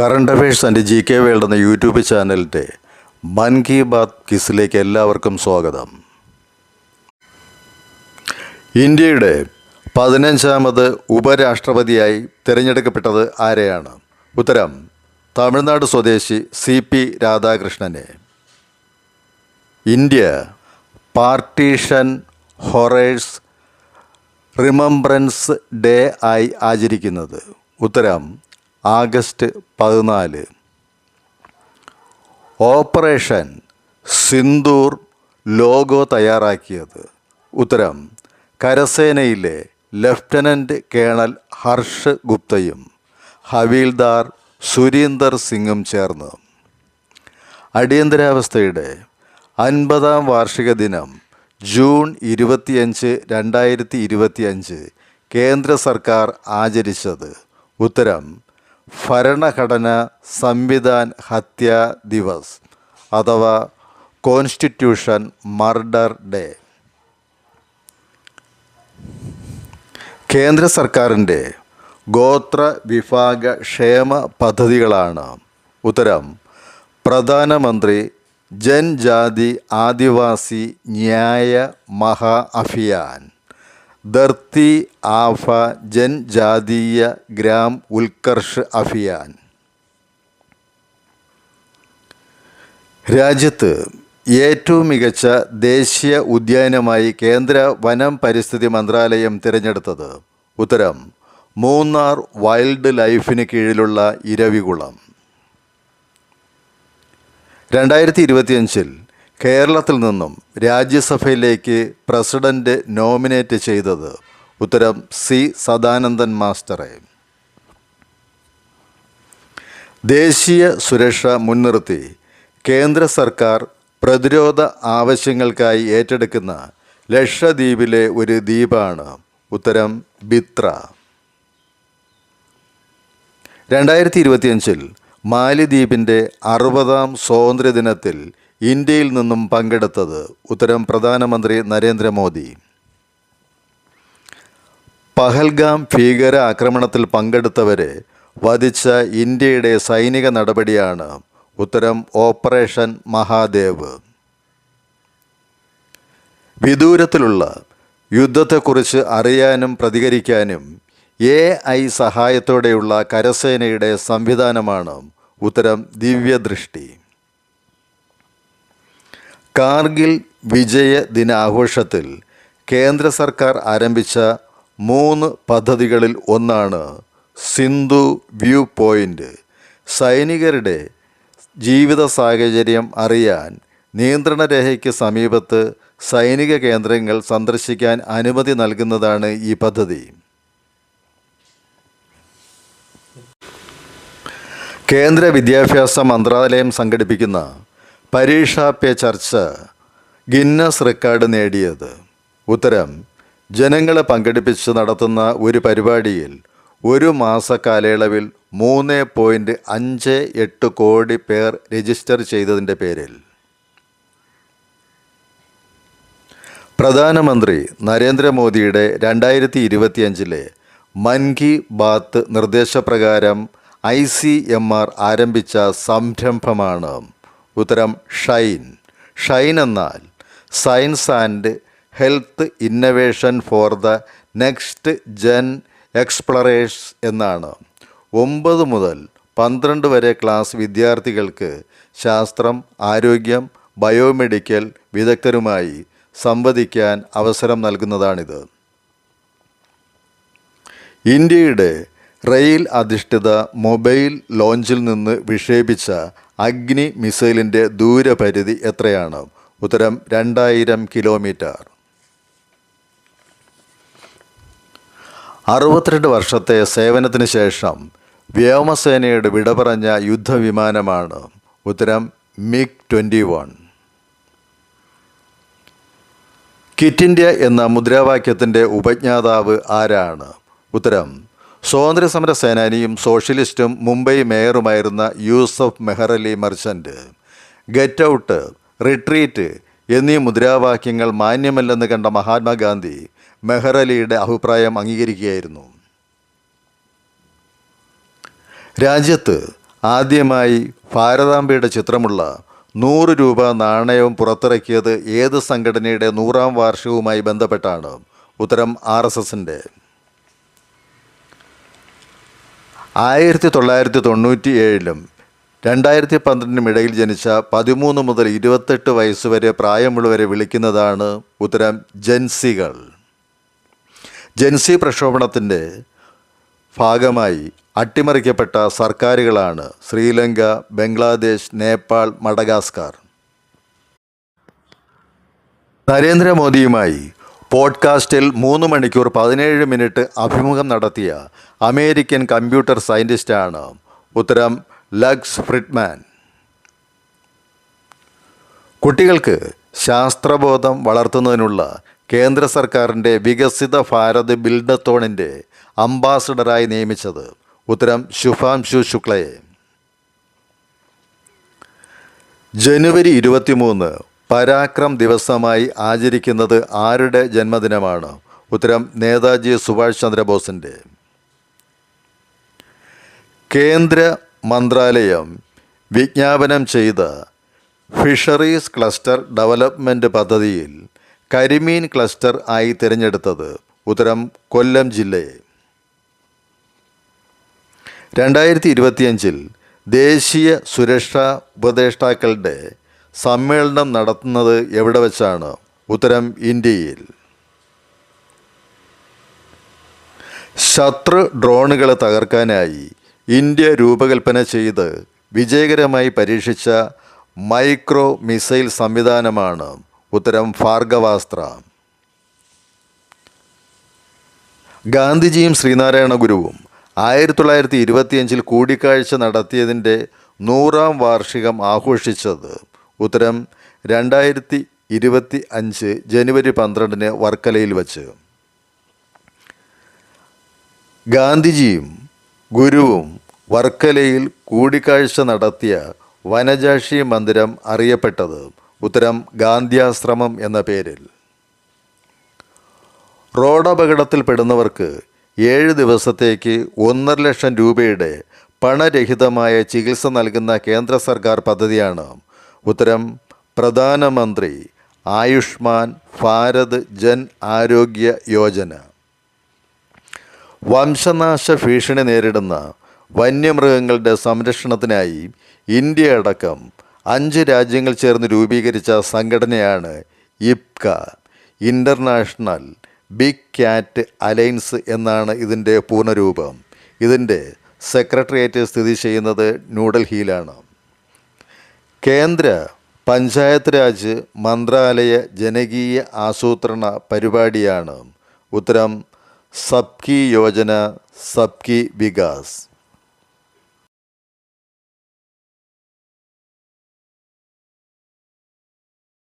Current affairs and G K world എന്ന YouTube ചാനലിന്റെ മൻ കി ബാത് കിസിലേക്ക് എല്ലാവർക്കും സ്വാഗതം. ഇന്ത്യയുടെ പതിനഞ്ചാമത് ഉപരാഷ്ട്രപതിയായി തിരഞ്ഞെടുക്കപ്പെട്ടത് ആരെയാണ്? ഉത്തരം തമിഴ്നാട് സ്വദേശി C P രാധാകൃഷ്ണനെ. India partition horrors remembrance day ആയി ആചരിക്കുന്നത്. ഉത്തരം ആഗസ്റ്റ് പതിനാല്. ഓപ്പറേഷൻ സിന്ദൂർ ലോഗോ തയ്യാറാക്കിയത്. ഉത്തരം കരസേനയിലെ ലഫ്റ്റനന്റ് കേണൽ ഹർഷ് ഗുപ്തയും ഹവീൽദാർ സുരീന്ദർ സിംഗും ചേർന്ന്. അടിയന്തരാവസ്ഥയുടെ അൻപതാം വാർഷിക ദിനം ജൂൺ ഇരുപത്തിയഞ്ച് രണ്ടായിരത്തി ഇരുപത്തിയഞ്ച് കേന്ദ്ര സർക്കാർ ആചരിച്ചത്. ഉത്തരം ഭരണഘടന സംവിധാൻ ഹത്യ ദിവസ് അഥവാ കോൺസ്റ്റിറ്റ്യൂഷൻ മർഡർ ഡേ. കേന്ദ്ര സർക്കാരിന്റെ ഗോത്ര വിഭാഗ ക്ഷേമ പദ്ധതികളാണ്. ഉത്തരം പ്രധാനമന്ത്രി ജൻജാതി ആദിവാസി ന്യായ മഹാ അഭിയാൻ. ധർത്തി ആഫ ജൻജാതീയ ഗ്രാം ഉത്കർഷ് അഭിയാൻ. രാജ്യത്ത് ഏറ്റവും മികച്ച ദേശീയ ഉദ്യാനമായി കേന്ദ്ര വനം പരിസ്ഥിതി മന്ത്രാലയം തിരഞ്ഞെടുത്തത് ഉത്തരം മൂന്നാർ വൈൽഡ് ലൈഫിന് കീഴിലുള്ള ഇരവികുളം. രണ്ടായിരത്തി ഇരുപത്തിയഞ്ചിൽ കേരളത്തിൽ നിന്നും രാജ്യസഭയിലേക്ക് പ്രസിഡന്റ് നോമിനേറ്റ് ചെയ്തത് ഉത്തരം സി സദാനന്ദൻ മാസ്റ്ററെ. ദേശീയ സുരക്ഷ മുൻനിർത്തി കേന്ദ്ര സർക്കാർ പ്രതിരോധ ആവശ്യങ്ങൾക്കായി ഏറ്റെടുക്കുന്ന ലക്ഷദ്വീപിലെ ഒരു ദ്വീപാണ് ഉത്തരം ബിത്ര. രണ്ടായിരത്തി ഇരുപത്തിയഞ്ചിൽ മാലിദ്വീപിന്റെ അറുപതാം സ്വാതന്ത്ര്യദിനത്തിൽ ഇന്ത്യയിൽ നിന്നും പങ്കെടുത്തത് ഉത്തരം പ്രധാനമന്ത്രി നരേന്ദ്രമോദി. പഹൽഗാം ഭീകര ആക്രമണത്തിൽ പങ്കെടുത്തവരെ വധിച്ച ഇന്ത്യയുടെ സൈനിക നടപടിയാണ് ഉത്തരം ഓപ്പറേഷൻ മഹാദേവ്. വിദൂരത്തിലുള്ള യുദ്ധത്തെക്കുറിച്ച് അറിയാനും പ്രതികരിക്കാനും എ ഐ സഹായത്തോടെയുള്ള കരസേനയുടെ സംവിധാനമാണ് ഉത്തരം ദിവ്യദൃഷ്ടി. കാർഗിൽ വിജയ ദിനാഘോഷത്തിൽ കേന്ദ്ര സർക്കാർ ആരംഭിച്ച മൂന്ന് പദ്ധതികളിൽ ഒന്നാണ് സിന്ധു വ്യൂ പോയിന്റ് സൈനികരുടെ ജീവിത സാഹചര്യം അറിയാൻ നിയന്ത്രണ രേഖയ്ക്ക് സമീപത്ത് സൈനിക കേന്ദ്രങ്ങൾ സന്ദർശിക്കാൻ അനുമതി നൽകുന്നതാണ് ഈ പദ്ധതി. കേന്ദ്ര വിദ്യാഭ്യാസ മന്ത്രാലയം സംഘടിപ്പിക്കുന്ന പരീക്ഷാ പേ ചർച്ച ഗിന്നസ് റെക്കോർഡ് നേടിയത്. ഉത്തരം ജനങ്ങളെ പങ്കെടുപ്പിച്ച് നടത്തുന്ന ഒരു പരിപാടിയിൽ ഒരു മാസ കാലയളവിൽ മൂന്ന് പോയിന്റ് അഞ്ച് എട്ട് കോടി പേർ രജിസ്റ്റർ ചെയ്തതിന്റെ പേരിൽ. പ്രധാനമന്ത്രി നരേന്ദ്രമോദിയുടെ രണ്ടായിരത്തി ഇരുപത്തിയഞ്ചിലെ മൻ കി ബാത്ത് നിർദ്ദേശപ്രകാരം ഐ സി എം ആർ ആരംഭിച്ച സംരംഭമാണ് ഉത്തരം ഷൈൻ. ഷൈൻ എന്നാൽ science and health innovation for the next gen explorers എന്നാണ്. ഒമ്പത് മുതൽ പന്ത്രണ്ട് വരെ ക്ലാസ് വിദ്യാർത്ഥികൾക്ക് ശാസ്ത്രം ആരോഗ്യം ബയോമെഡിക്കൽ വിദഗ്ധരുമായി സംവദിക്കാൻ അവസരം നൽകുന്നതാണിത്. ഇന്ത്യയുടെ റെയിൽ അധിഷ്ഠിത മൊബൈൽ ലോഞ്ചിൽ നിന്ന് വിക്ഷേപിച്ച അഗ്നി മിസൈലിന്റെ ദൂരപരിധി എത്രയാണ്? ഉത്തരം രണ്ടായിരം കിലോമീറ്റർ. അറുപത്തിരണ്ട് വർഷത്തെ സേവനത്തിന് ശേഷം വ്യോമസേനയുടെ വിട പറഞ്ഞ യുദ്ധവിമാനമാണ്. ഉത്തരം MiG twenty one. Quit India എന്ന മുദ്രാവാക്യത്തിന്റെ ഉപജ്ഞാതാവ് ആരാണ്? ഉത്തരം സ്വാതന്ത്ര്യസമര സേനാനിയും സോഷ്യലിസ്റ്റും Mumbai മേയറുമായിരുന്ന Yusuf Meherally merchant get out retreat എന്നീ മുദ്രാവാക്യങ്ങൾ മാന്യമല്ലെന്ന് കണ്ട മഹാത്മാഗാന്ധി മെഹറലിയുടെ അഭിപ്രായം അംഗീകരിക്കുകയായിരുന്നു. രാജ്യത്ത് ആദ്യമായി ഭാരതാംബയുടെ ചിത്രമുള്ള നൂറ് രൂപ നാണയവും പുറത്തിറക്കിയത് ഏത് സംഘടനയുടെ നൂറാം വാർഷികവുമായി ബന്ധപ്പെട്ടാണ് ഉത്തരം ആർ എസ് എസിന്റെ ആയിരത്തി തൊള്ളായിരത്തി തൊണ്ണൂറ്റി ഏഴിലും രണ്ടായിരത്തി പന്ത്രണ്ടിനും ഇടയിൽ ജനിച്ച പതിമൂന്ന് മുതൽ ഇരുപത്തെട്ട് വയസ്സ് വരെ പ്രായമുള്ളവരെ വിളിക്കുന്നതാണ് ഉത്തരം ജൻസികൾ. ജൻസി പ്രക്ഷോഭണത്തിന്റെ ഭാഗമായി അട്ടിമറിക്കപ്പെട്ട സർക്കാരുകളാണ് ശ്രീലങ്ക ബംഗ്ലാദേശ് നേപ്പാൾ മഡഗാസ്കർ. നരേന്ദ്രമോദിയുമായി പോഡ്കാസ്റ്റിൽ മൂന്ന് മണിക്കൂർ പതിനേഴ് മിനിറ്റ് അഭിമുഖം നടത്തിയ അമേരിക്കൻ കമ്പ്യൂട്ടർ സയന്റിസ്റ്റാണ് ഉത്തരം ലക്സ് ഫ്രിഡ്മാൻ. കുട്ടികൾക്ക് ശാസ്ത്രബോധം വളർത്തുന്നതിനുള്ള കേന്ദ്ര സർക്കാരിന്റെ വികസിത ഭാരത് ബിൽഡത്തോണിന്റെ അംബാസഡറായി നിയമിച്ചത്. ഉത്തരം ശുഭാംശു ശുക്ലയെ. ജനുവരി ഇരുപത്തിമൂന്ന് പരാക്രം ദിവസമായി ആചരിക്കുന്നത് ആരുടെ ജന്മദിനമാണ്? ഉത്തരം നേതാജി സുഭാഷ് ചന്ദ്രബോസിന്റെ കേന്ദ്ര മന്ത്രാലയം വിജ്ഞാപനം ചെയ്ത ഫിഷറീസ് ക്ലസ്റ്റർ ഡെവലപ്മെന്റ് പദ്ധതിയിൽ കരിമീൻ ക്ലസ്റ്റർ ആയി തിരഞ്ഞെടുത്തത് ഉത്തരം കൊല്ലം ജില്ലയെ രണ്ടായിരത്തി ഇരുപത്തിയഞ്ചിൽ ദേശീയ സുരക്ഷാ ഉപദേഷ്ടാക്കളുടെ സമ്മേളനം നടത്തുന്നത് എവിടെ വെച്ചാണ്? ഉത്തരം ഇന്ത്യയിൽ. ശത്രു ഡ്രോണുകളെ തകർക്കാനായി ഇന്ത്യ രൂപകൽപ്പന ചെയ്ത് വിജയകരമായി പരീക്ഷിച്ച മൈക്രോ മിസൈൽ സംവിധാനമാണ് ഉത്തരം ഭാർഗവാസ്ത്ര. ഗാന്ധിജിയും ശ്രീനാരായണ ഗുരുവും ആയിരത്തി തൊള്ളായിരത്തി ഇരുപത്തിയഞ്ചിൽ കൂടിക്കാഴ്ച നടത്തിയതിന്റെ നൂറാം വാർഷികം ആഘോഷിച്ചത് ഉത്തരം രണ്ടായിരത്തി ഇരുപത്തി അഞ്ച് ജനുവരി പന്ത്രണ്ടിന് വർക്കലയിൽ വച്ച്. ഗാന്ധിജിയും ഗുരുവും വർക്കലയിൽ കൂടിക്കാഴ്ച നടത്തിയ വനജാക്ഷി മന്ദിരം അറിയപ്പെട്ടത് ഉത്തരം ഗാന്ധിയാശ്രമം എന്ന പേരിൽ. റോഡപകടത്തിൽപ്പെടുന്നവർക്ക് ഏഴ് ദിവസത്തേക്ക് ഒന്നര ലക്ഷം രൂപയുടെ പണരഹിതമായ ചികിത്സ നൽകുന്ന കേന്ദ്ര സർക്കാർ പദ്ധതിയാണ് ഉത്തരം പ്രധാനമന്ത്രി ആയുഷ്മാൻ ഭാരത് ജൻ ആരോഗ്യ യോജന. വംശനാശ ഭീഷണി നേരിടുന്ന വന്യമൃഗങ്ങളുടെ സംരക്ഷണത്തിനായി ഇന്ത്യ അടക്കം അഞ്ച് രാജ്യങ്ങൾ ചേർന്ന് രൂപീകരിച്ച സംഘടനയാണ് IBCA international big cat alliance എന്നാണ് ഇതിന്റെ പൂർണരൂപം ഇതിന്റെ സെക്രട്ടേറിയറ്റ് സ്ഥിതി ചെയ്യുന്നത് ന്യൂഡൽഹിയിലാണ്. കേന്ദ്ര പഞ്ചായത്ത് രാജ് മന്ത്രാലയ ജനകീയ ആസൂത്രണ പരിപാടിയാണ്. ഉത്തരം സബ്കി യോജന സബ്കി വികാസ്.